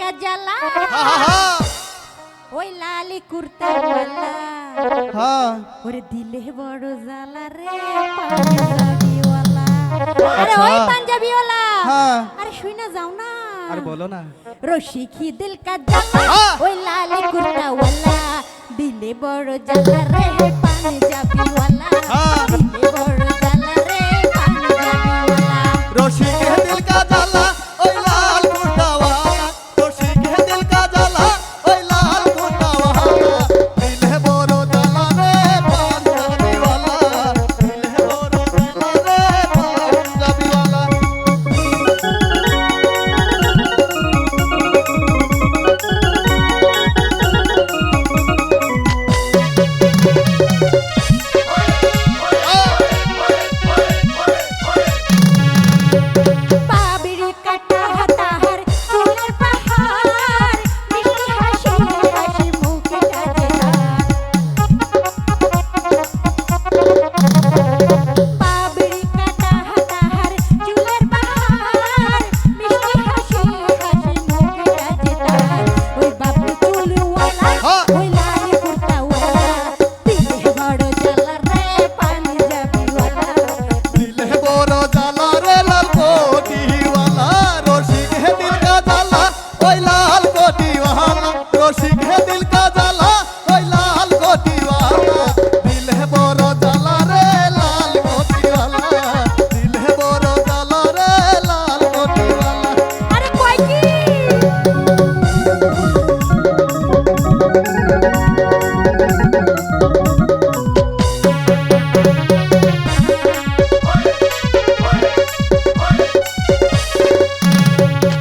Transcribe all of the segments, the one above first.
কা জ্বালা? হা হা হা। ওই লালি কুর্তা ওয়ালা হ্যাঁ ওরে দিলে বড় জ্বালা রে পাঞ্জাবিওয়ালা। আরে আচ্ছা। ওই পাঞ্জাবিওয়ালা। হ্যাঁ। আরে শুই না যাও না। আর বলো না। রশিকি দিল জ্বালা? হ্যাঁ। ওই লালি কুর্তা ওয়ালা দিলে বড় জ্বালা রে পাঞ্জাবিওয়ালা।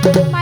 Música